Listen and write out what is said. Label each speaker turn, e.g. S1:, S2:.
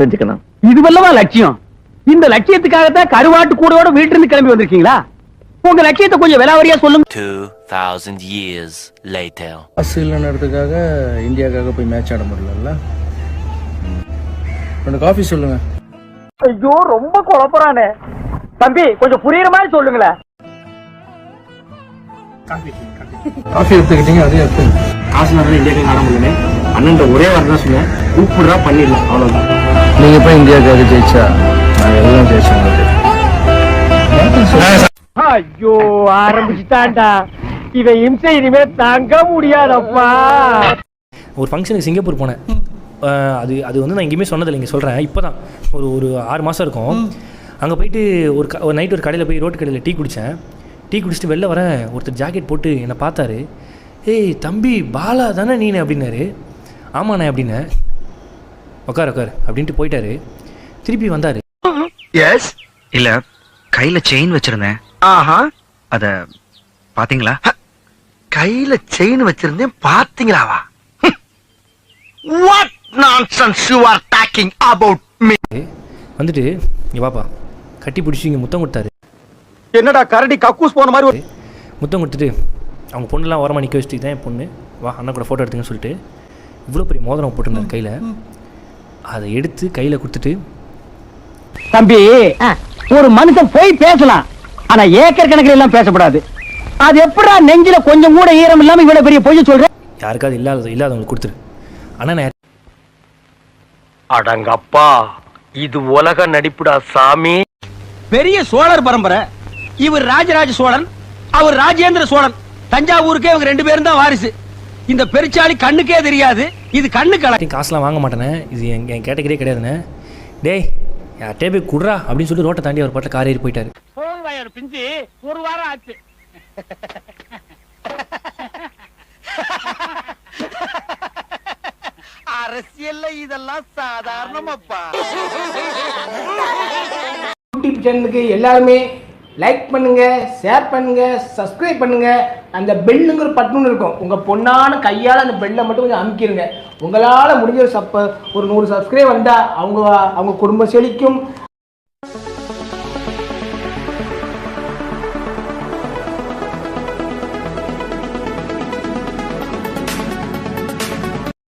S1: செஞ்சுக்கணும்
S2: இதுவல்லவா லட்சியம்? இந்த லட்சியத்துக்காகத்தான் கருவாட்டு கூடோட வீட்டுல இருந்து கிளம்பி வந்திருக்கீங்களா? உங்க லட்சியத்தை கொஞ்சம் விலாவரியா சொல்லுங்க.
S3: 2,000 years later.
S4: காசு இல்லைன்றதுக்காக இந்தியாவுக்காக போய் மேட்ச் ஆட முடியலல்ல? ரெண்டு காஃபி சொல்லுங்க.
S2: ஐயோ ரொம்ப குழப்பறானே. தம்பி கொஞ்சம் புரியுற மாதிரி சொல்லுங்களேன்.
S4: காஃபி எடுத்துக்கிட்டீங்க அதே எடுத்துங்க
S2: காசு நிறைய இந்தியாவுக்கு ஆட முடியல அண்ணன் ஒரே வாரம் தான் சொன்னேன். கூப்பிடுறா பண்ணிடலாம். அவ்வளவுதான்.
S4: நீங்க போய் இந்தியாவுக்காக ஜெயிச்சா நாங்க எல்லாம் ஜெயிச்சோம்
S2: ஐயோ ஆரம்பிச்சுட்டான்டா. இவன் இம்சை இனிமே தாங்க முடியாதப்பா.
S5: ஒரு ஃபங்க்ஷனுக்கு சிங்கப்பூர் போனேன். அது அது வந்து நான் எங்கேயுமே சொன்னதில்லை இங்கே சொல்கிறேன் இப்போ தான் ஒரு ஒரு ஆறு மாதம் இருக்கும். அங்கே போயிட்டு ஒரு க ஒரு நைட் ஒரு கடையில் போய் ரோட்டு கடையில் டீ குடித்தேன் டீ குடிச்சிட்டு வெளில வரேன் ஒருத்தர் ஜாக்கெட் போட்டு என்னை பார்த்தாரு. ஏய் தம்பி பாலா தானே நீனு? அப்படின்னாரு. ஆமாண்ணே அப்படின்னேன். உட்கார் உட்கார் அப்படின்ட்டு போயிட்டாரு. திருப்பி வந்தார்.
S6: எஸ் இல்ல கையில செயின் வச்சிருந்தேன். ஆஹா. அத பாத்தீங்களா? கையில செயின் வச்சிருந்தேன் பாத்தீங்களாவா? What nonsense you are talking about me
S5: வந்துட்டு இங்கே பாப்பா கட்டி பிடிச்சி இங்கே முத்தம் கொடுத்தாரு.
S2: என்னடா கரடி கக்கூஸ் போன மாதிரி ஒரு-
S5: முத்தம் கொடுத்துட்டு அவங்க பொண்ணுலாம் ஓரமாக நிற்க வச்சுட்டு தான் என் பொண்ணு. வா அண்ணா கூட ஃபோட்டோ எடுத்துங்கன்னு சொல்லிட்டு இவ்வளோ பெரிய மோதிரம் போட்டிருந்தார் கையில். அதை எடுத்து கையில் கொடுத்துட்டு
S2: தம்பி ஒரு மனுஷன் போய் பேசலாம் ஆனா ஏக்கர் கணக்கில் எல்லாம் பேசக்கூடாது அது எப்படா நெஞ்சில கொஞ்சம் கூட ஈரம் இல்லாம இவ்வளவு பெரிய பொய்ய சொல்ற?
S5: யாருக்காவது இல்லாத இல்லாதவங்களுக்கு கொடுத்துரு. நான்
S1: அடங்கப்பா இது உலக நடிப்புடா சாமி.
S2: பெரிய சோழர் பரம்பரை. இவர் ராஜராஜ சோழன் அவர் ராஜேந்திர சோழன். தஞ்சாவூருக்கே இவங்க ரெண்டு பேரும் தான் வாரிசு. இந்த பெருச்சாளி கண்ணுக்கே தெரியாது இது கண்ணு கலை
S5: காசுலாம் வாங்க மாட்டேனே. இது என் என் கேட்டகரியே கிடையாதுண்ணே டேய் யார்கிட்டே போய் குடுறா அப்படின்னு சொல்லி ரோட்டை தாண்டி அவர் பாட்டில் கார் ஏறி போயிட்டாரு.
S2: பிஞ்சு. ஒரு வாரம் ஆச்சு.
S6: அரசியல்ல இதெல்லாம் சாதாரணமாப்பா.
S7: யூடியூப் சேனலுக்கு எல்லாருமே லைக் பண்ணுங்க ஷேர் பண்ணுங்க சப்ஸ்கிரைப் பண்ணுங்க. அந்த பெல்லுங்கிற பட்டுன்னு இருக்கும். உங்க பொண்ணான கையால் அந்த பெல்லை மட்டும் கொஞ்சம் அமுக்கிருங்க. உங்களால முடிஞ்ச ஒரு சப்ப ஒரு நூறு சப்ஸ்கிரைப் வந்தால் அவங்க அவங்க குடும்பம் செழிக்கும்.